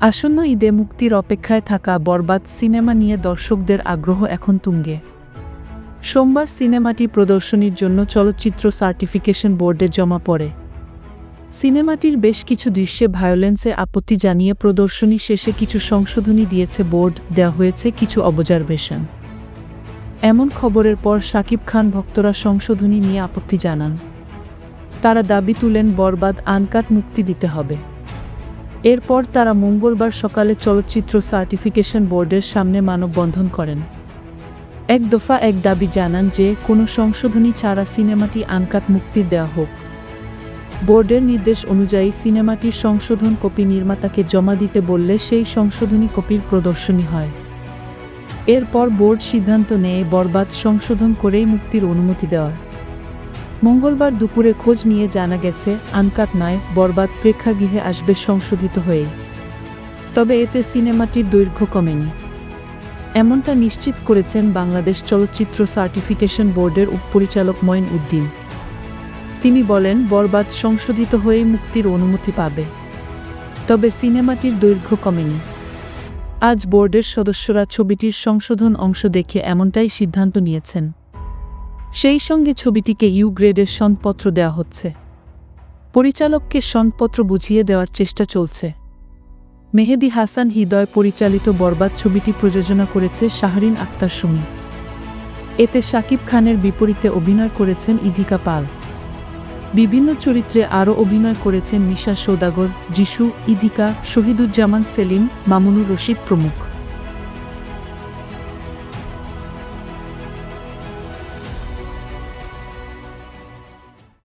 আসন্ন ঈদে মুক্তির অপেক্ষায় থাকা বরবাদ সিনেমা নিয়ে দর্শকদের আগ্রহ এখন তুঙ্গে। সোমবার সিনেমাটি প্রদর্শনীর জন্য চলচ্চিত্র সার্টিফিকেশন বোর্ডে জমা পড়ে। সিনেমাটির বেশ কিছু দৃশ্যে ভায়োলেন্সে আপত্তি জানিয়ে প্রদর্শনী শেষে কিছু সংশোধনী দিয়েছে বোর্ড, দেওয়া হয়েছে কিছু অবজারভেশন। এমন খবরের পর শাকিব খান ভক্তরা সংশোধনী নিয়ে আপত্তি জানান। তারা দাবি তুলেন, বরবাদ, আনকাট মুক্তি দিতে হবে। এরপর তারা মঙ্গলবার সকালে চলচ্চিত্র সার্টিফিকেশন বোর্ডের সামনে মানববন্ধন করেন। এক দফা এক দাবি জানান যে, কোনো সংশোধনী ছাড়া সিনেমাটি আনকাট মুক্তি দেওয়া হোক। বোর্ডের নির্দেশ অনুযায়ী সিনেমাটির সংশোধন কপি নির্মাতাকে জমা দিতে বললে সেই সংশোধনী কপির প্রদর্শনী হয়। এরপর বোর্ড সিদ্ধান্ত নেয় বরবাদ সংশোধন করেই মুক্তির অনুমতি দেওয়ার। মঙ্গলবার দুপুরে খোঁজ নিয়ে জানা গেছে আনকাট নয়, বরবাদ প্রেক্ষাগৃহে আসবে সংশোধিত হয়ে। তবে এতে সিনেমাটির দৈর্ঘ্য কমেনি। এমনটা নিশ্চিত করেছেন বাংলাদেশ চলচ্চিত্র সার্টিফিকেশন বোর্ডের উপপরিচালক মঈন উদ্দিন। তিনি বলেন, বরবাদ সংশোধিত হয়ে মুক্তির অনুমতি পাবে। তবে সিনেমাটির দৈর্ঘ্য কমেনি। আজ বোর্ডের সদস্যরা ছবিটির সংশোধন অংশ দেখে এমনটাই সিদ্ধান্ত নিয়েছেন। সেই সঙ্গে ছবিটিকে ইউ গ্রেডের সনদপত্র দেওয়া হচ্ছে। পরিচালককে সনদপত্র বুঝিয়ে দেওয়ার চেষ্টা চলছে। মেহেদি হাসান হৃদয় পরিচালিত বরবাদ ছবিটি প্রযোজনা করেছে শাহরিন আক্তার সুমি। এতে শাকিব খানের বিপরীতে অভিনয় করেছেন ইধিকা পাল। বিভিন্ন চরিত্রে আরও অভিনয় করেছেন নিশা সৌদাগর, যিশু ইদিকা শহীদুজ্জামান সেলিম, মামুনুর রশিদ প্রমুখ।